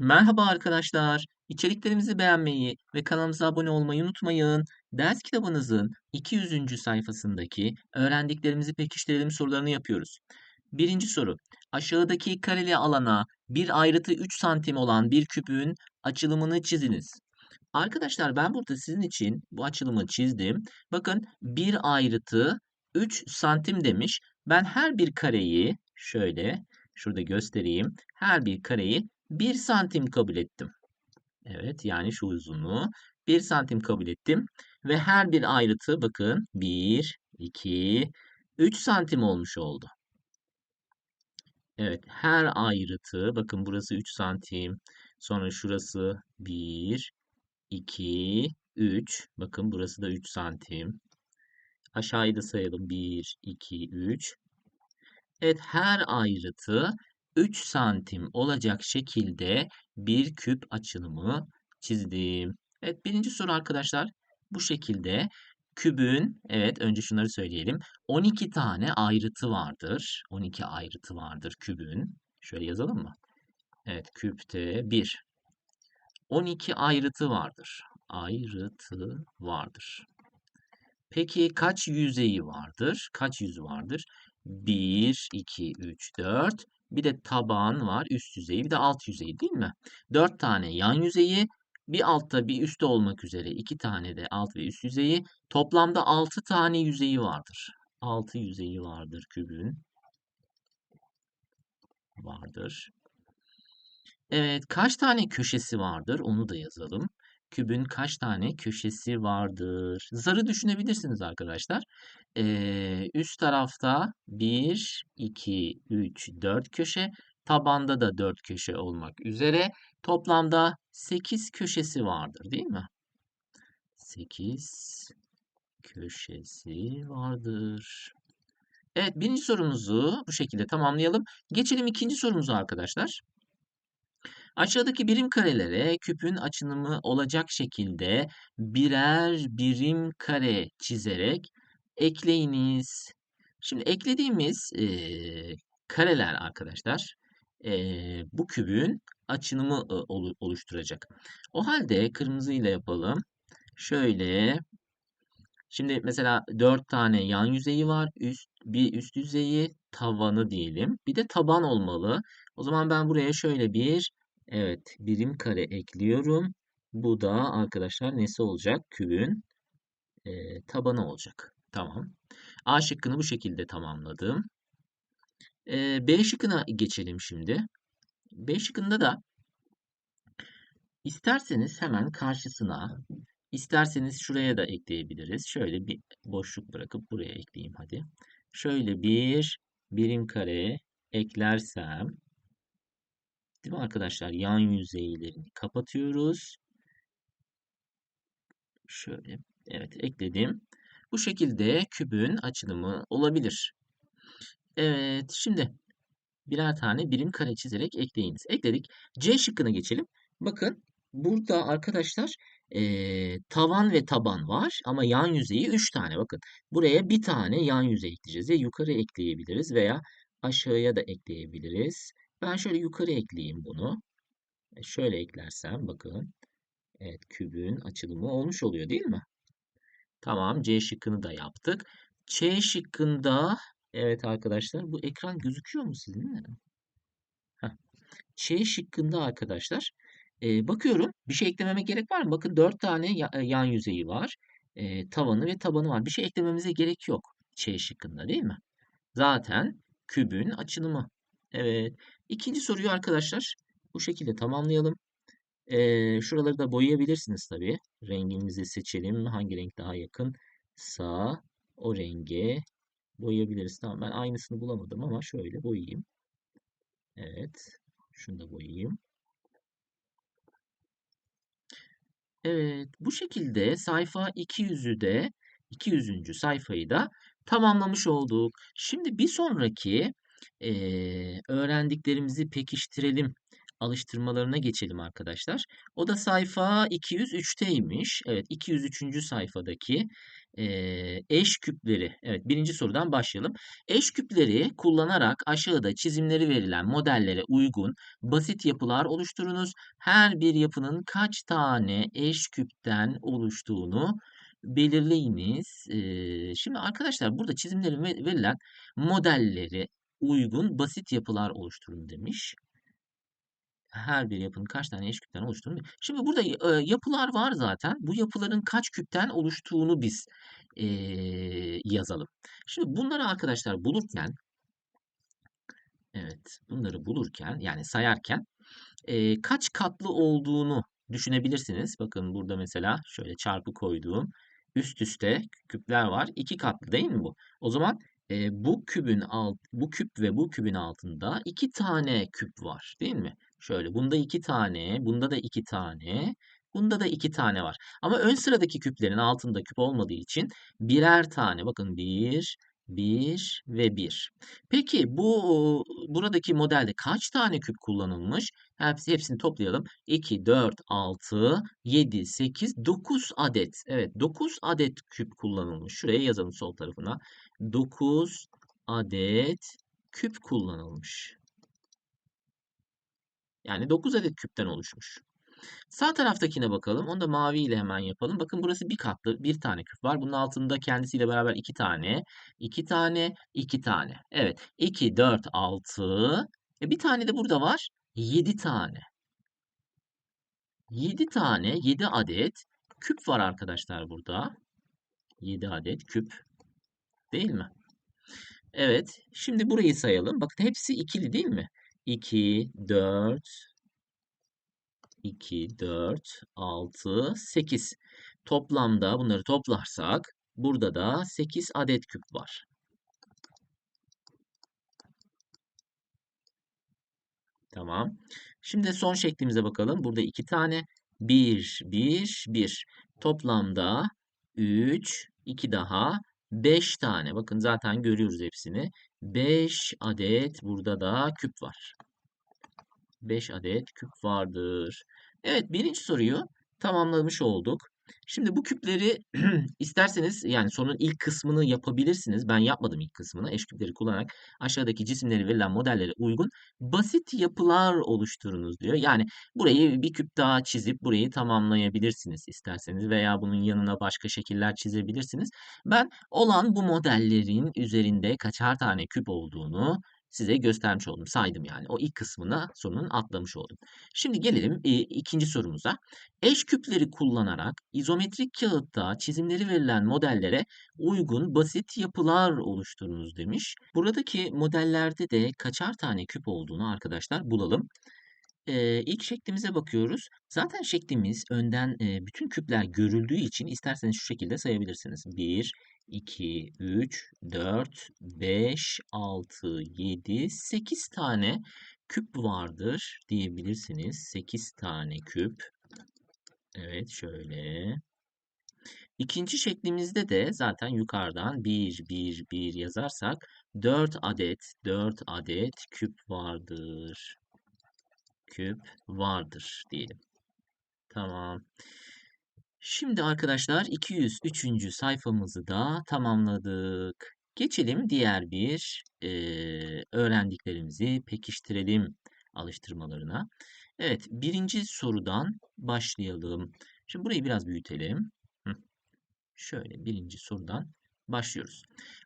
Merhaba arkadaşlar. İçeriklerimizi beğenmeyi ve kanalımıza abone olmayı unutmayın. Ders kitabınızın 200. sayfasındaki öğrendiklerimizi pekiştirelim sorularını yapıyoruz. Birinci soru. Aşağıdaki kareli alana bir ayrıtı 3 santim olan bir küpün açılımını çiziniz. Arkadaşlar ben burada sizin için bu açılımı çizdim. Bakın bir ayrıtı 3 santim demiş. Ben her bir kareyi şöyle şurada göstereyim. Her bir kareyi 1 santim kabul ettim. Evet yani şu uzunluğu 1 santim kabul ettim. Ve her bir ayrıtı bakın 1, 2, 3 santim olmuş oldu. Evet her ayrıtı bakın burası 3 santim. Sonra şurası 1, 2, 3. Bakın burası da 3 santim. Aşağıyı da sayalım. 1, 2, 3. Evet her ayrıtı 3 santim olacak şekilde bir küp açılımı çizdim. Evet birinci soru arkadaşlar bu şekilde kübün evet önce şunları söyleyelim. 12 tane ayrıtı vardır. 12 ayrıtı vardır kübün. Şöyle yazalım mı? Evet küpte 1. 12 ayrıtı vardır. Ayrıtı vardır. Peki kaç yüzeyi vardır? Kaç yüzü vardır? 1, 2, 3, 4. Bir de taban var, üst yüzeyi, bir de alt yüzeyi değil mi? 4 tane yan yüzeyi, bir altta bir üstte olmak üzere 2 tane de alt ve üst yüzeyi. Toplamda 6 tane yüzeyi vardır. 6 yüzeyi vardır kübün. Vardır. Evet, kaç tane köşesi vardır? Onu da yazalım. Kübün kaç tane köşesi vardır? Zarı düşünebilirsiniz arkadaşlar. Ee, üst tarafta 1, 2, 3, 4 köşe. Tabanda da 4 köşe olmak üzere. Toplamda 8 köşesi vardır değil mi? 8 köşesi vardır. Evet birinci sorumuzu bu şekilde tamamlayalım. Geçelim ikinci sorumuza arkadaşlar. Aşağıdaki birim karelere küpün açınımı olacak şekilde birer birim kare çizerek ekleyiniz. Şimdi eklediğimiz e, kareler arkadaşlar e, bu kübün açınımı e, oluşturacak. O halde kırmızıyla yapalım. Şöyle Şimdi mesela 4 tane yan yüzeyi var. Üst, bir üst yüzeyi tavanı diyelim. Bir de taban olmalı. O zaman ben buraya şöyle bir Evet, birim kare ekliyorum. Bu da arkadaşlar nesi olacak? Kübün e, tabanı olacak. Tamam. A şıkkını bu şekilde tamamladım. E, B şıkkına geçelim şimdi. B şıkkında da isterseniz hemen karşısına, isterseniz şuraya da ekleyebiliriz. Şöyle bir boşluk bırakıp buraya ekleyeyim hadi. Şöyle bir birim kare eklersem Değil mi arkadaşlar? Yan yüzeylerini kapatıyoruz. Şöyle. Evet ekledim. Bu şekilde kübün açılımı olabilir. Evet şimdi birer tane birim kare çizerek ekleyiniz. Ekledik. C şıkkına geçelim. Bakın burada arkadaşlar e, tavan ve taban var ama yan yüzeyi 3 tane. Bakın buraya bir tane yan yüzey ekleyeceğiz. Ya yukarı ekleyebiliriz veya aşağıya da ekleyebiliriz. Ben şöyle yukarı ekleyeyim bunu. E şöyle eklersem bakın. Evet kübün açılımı olmuş oluyor değil mi? Tamam C şıkkını da yaptık. C şıkkında evet arkadaşlar bu ekran gözüküyor mu sizin? Heh. C şıkkında arkadaşlar e, bakıyorum bir şey eklememe gerek var mı? Bakın 4 tane e, yan yüzeyi var. E, tavanı ve tabanı var. Bir şey eklememize gerek yok. C şıkkında değil mi? Zaten kübün açılımı. Evet. İkinci soruyu arkadaşlar bu şekilde tamamlayalım. Ee, şuraları da boyayabilirsiniz tabii. Rengimizi seçelim. Hangi renk daha yakın? Sağ o renge boyayabiliriz. Tamam ben aynısını bulamadım ama şöyle boyayayım. Evet. Şunu da boyayayım. Evet. Bu şekilde sayfa 200'ü de 200. sayfayı da tamamlamış olduk. Şimdi bir sonraki e, öğrendiklerimizi pekiştirelim alıştırmalarına geçelim arkadaşlar. O da sayfa 203'teymiş. Evet 203. sayfadaki eş küpleri. Evet birinci sorudan başlayalım. Eş küpleri kullanarak aşağıda çizimleri verilen modellere uygun basit yapılar oluşturunuz. Her bir yapının kaç tane eş küpten oluştuğunu belirleyiniz. Şimdi arkadaşlar burada çizimleri ve- verilen modelleri uygun basit yapılar oluşturun demiş. Her bir yapının kaç tane eş küpten oluştuğunu. Şimdi burada e, yapılar var zaten. Bu yapıların kaç küpten oluştuğunu biz e, yazalım. Şimdi bunları arkadaşlar bulurken evet bunları bulurken yani sayarken e, kaç katlı olduğunu düşünebilirsiniz. Bakın burada mesela şöyle çarpı koyduğum üst üste küpler var. İki katlı değil mi bu? O zaman e, bu kübün alt, bu küp ve bu kübün altında iki tane küp var, değil mi? Şöyle bunda iki tane, bunda da iki tane, bunda da iki tane var. Ama ön sıradaki küplerin altında küp olmadığı için birer tane. Bakın bir, bir ve bir. Peki bu buradaki modelde kaç tane küp kullanılmış? Hepsi, hepsini toplayalım. 2, 4, 6, 7, 8, 9 adet. Evet 9 adet küp kullanılmış. Şuraya yazalım sol tarafına. 9 adet küp kullanılmış. Yani 9 adet küpten oluşmuş. Sağ taraftakine bakalım. Onu da mavi ile hemen yapalım. Bakın burası bir katlı. Bir tane küp var. Bunun altında kendisiyle beraber iki tane. iki tane. iki tane. Evet. 2, 4, 6. E bir tane de burada var. 7 tane. 7 tane. 7 adet küp var arkadaşlar burada. 7 adet küp. Değil mi? Evet. Şimdi burayı sayalım. Bakın hepsi ikili değil mi? 2, 4, 2, 4, 6, 8. Toplamda bunları toplarsak burada da 8 adet küp var. Tamam. Şimdi son şeklimize bakalım. Burada 2 tane. 1, 1, 1. Toplamda 3, 2 daha 5 tane. Bakın zaten görüyoruz hepsini. 5 adet burada da küp var. 5 adet küp vardır. Evet birinci soruyu tamamlamış olduk. Şimdi bu küpleri isterseniz yani sorunun ilk kısmını yapabilirsiniz. Ben yapmadım ilk kısmını. Eş küpleri kullanarak aşağıdaki cisimleri verilen modellere uygun basit yapılar oluşturunuz diyor. Yani burayı bir küp daha çizip burayı tamamlayabilirsiniz isterseniz veya bunun yanına başka şekiller çizebilirsiniz. Ben olan bu modellerin üzerinde kaçar tane küp olduğunu size göstermiş oldum. Saydım yani. O ilk kısmına sorunun atlamış oldum. Şimdi gelelim e, ikinci sorumuza. Eş küpleri kullanarak izometrik kağıtta çizimleri verilen modellere uygun basit yapılar oluşturunuz demiş. Buradaki modellerde de kaçar tane küp olduğunu arkadaşlar bulalım. Ee, ilk şeklimize bakıyoruz. Zaten şeklimiz önden e, bütün küpler görüldüğü için isterseniz şu şekilde sayabilirsiniz. 1, 2, 3, 4, 5, 6, 7, 8 tane küp vardır diyebilirsiniz. 8 tane küp. Evet şöyle. İkinci şeklimizde de zaten yukarıdan 1, 1, 1 yazarsak 4 adet, 4 adet küp vardır. Küp vardır diyelim. Tamam. Şimdi arkadaşlar 203. sayfamızı da tamamladık. Geçelim diğer bir e, öğrendiklerimizi pekiştirelim alıştırmalarına. Evet birinci sorudan başlayalım. Şimdi burayı biraz büyütelim. Şöyle birinci sorudan başlıyoruz.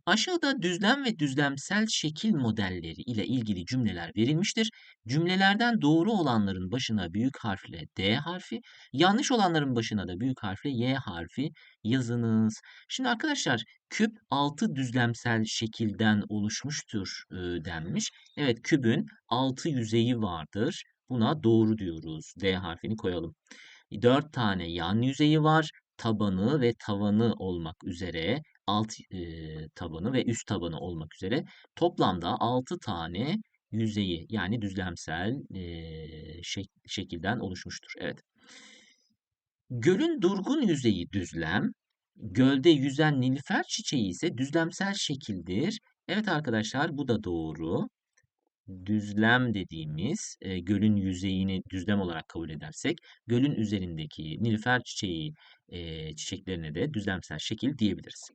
Aşağıda düzlem ve düzlemsel şekil modelleri ile ilgili cümleler verilmiştir. Cümlelerden doğru olanların başına büyük harfle D harfi, yanlış olanların başına da büyük harfle Y harfi yazınız. Şimdi arkadaşlar küp 6 düzlemsel şekilden oluşmuştur e, denmiş. Evet kübün 6 yüzeyi vardır. Buna doğru diyoruz. D harfini koyalım. 4 tane yan yüzeyi var tabanı ve tavanı olmak üzere alt e, tabanı ve üst tabanı olmak üzere toplamda 6 tane yüzeyi yani düzlemsel e, şek şekilden oluşmuştur. Evet. Gölün durgun yüzeyi düzlem, gölde yüzen nilüfer çiçeği ise düzlemsel şekildir. Evet arkadaşlar bu da doğru. Düzlem dediğimiz e, gölün yüzeyini düzlem olarak kabul edersek gölün üzerindeki nilüfer çiçeği e, çiçeklerine de düzlemsel şekil diyebiliriz.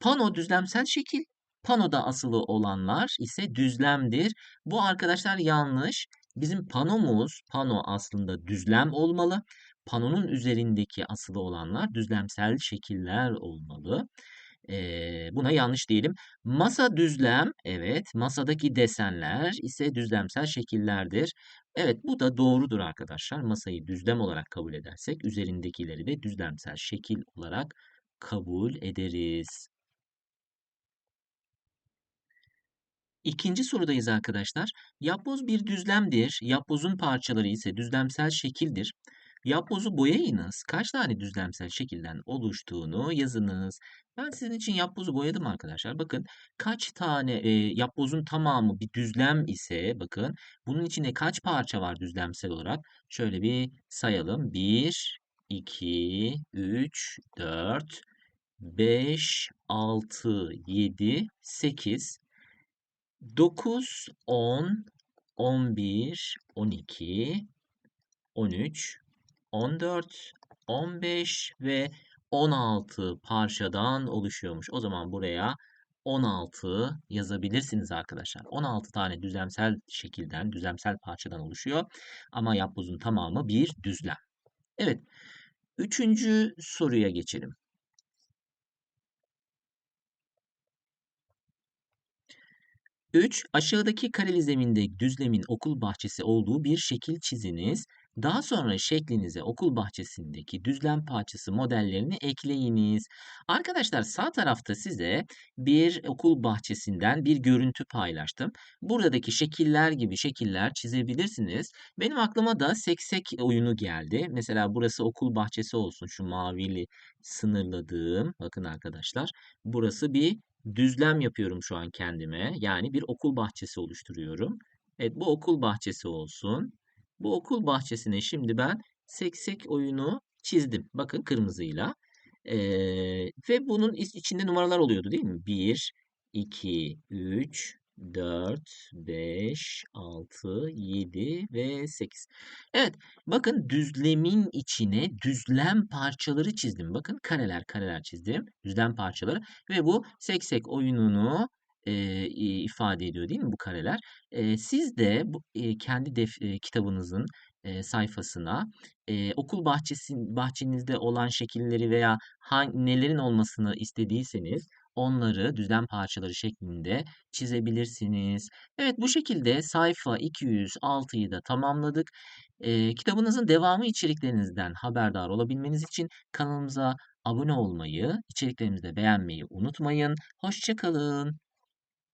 Pano düzlemsel şekil. Panoda asılı olanlar ise düzlemdir. Bu arkadaşlar yanlış. Bizim panomuz, pano aslında düzlem olmalı. Panonun üzerindeki asılı olanlar düzlemsel şekiller olmalı. Ee, buna yanlış diyelim. Masa düzlem, evet. Masadaki desenler ise düzlemsel şekillerdir. Evet, bu da doğrudur arkadaşlar. Masayı düzlem olarak kabul edersek, üzerindekileri de düzlemsel şekil olarak kabul ederiz. İkinci sorudayız arkadaşlar. Yapboz bir düzlemdir. Yapbozun parçaları ise düzlemsel şekildir. Yapbozu boyayınız. Kaç tane düzlemsel şekilden oluştuğunu yazınız. Ben sizin için yapbozu boyadım arkadaşlar. Bakın kaç tane e, yapbozun tamamı bir düzlem ise bakın bunun içinde kaç parça var düzlemsel olarak? Şöyle bir sayalım. 1, 2, 3, 4, 5, 6, 7, 8, 9, 10, 11, 12, 13, 14, 15 ve 16 parçadan oluşuyormuş. O zaman buraya 16 yazabilirsiniz arkadaşlar. 16 tane düzlemsel şekilden, düzlemsel parçadan oluşuyor. Ama yapbozun tamamı bir düzlem. Evet. Üçüncü soruya geçelim. 3. Aşağıdaki kareli zeminde düzlemin okul bahçesi olduğu bir şekil çiziniz. Daha sonra şeklinize okul bahçesindeki düzlem parçası modellerini ekleyiniz. Arkadaşlar sağ tarafta size bir okul bahçesinden bir görüntü paylaştım. Buradaki şekiller gibi şekiller çizebilirsiniz. Benim aklıma da seksek oyunu geldi. Mesela burası okul bahçesi olsun şu mavili sınırladığım. Bakın arkadaşlar burası bir düzlem yapıyorum şu an kendime. Yani bir okul bahçesi oluşturuyorum. Evet bu okul bahçesi olsun. Bu okul bahçesine şimdi ben seksek oyunu çizdim. Bakın kırmızıyla. Ee, ve bunun içinde numaralar oluyordu değil mi? 1, 2, 3, 4, 5, 6, 7 ve 8. Evet, bakın düzlemin içine düzlem parçaları çizdim. Bakın kareler kareler çizdim. Düzlem parçaları ve bu seksek oyununu e, ifade ediyor değil mi bu kareler? E, siz de bu, e, kendi def, e, kitabınızın e, sayfasına e, okul bahçesi bahçenizde olan şekilleri veya hangi, nelerin olmasını istediyseniz onları düzlem parçaları şeklinde çizebilirsiniz. Evet bu şekilde sayfa 206'yı da tamamladık. E, kitabınızın devamı içeriklerinizden haberdar olabilmeniz için kanalımıza abone olmayı, içeriklerimizi de beğenmeyi unutmayın. Hoşçakalın.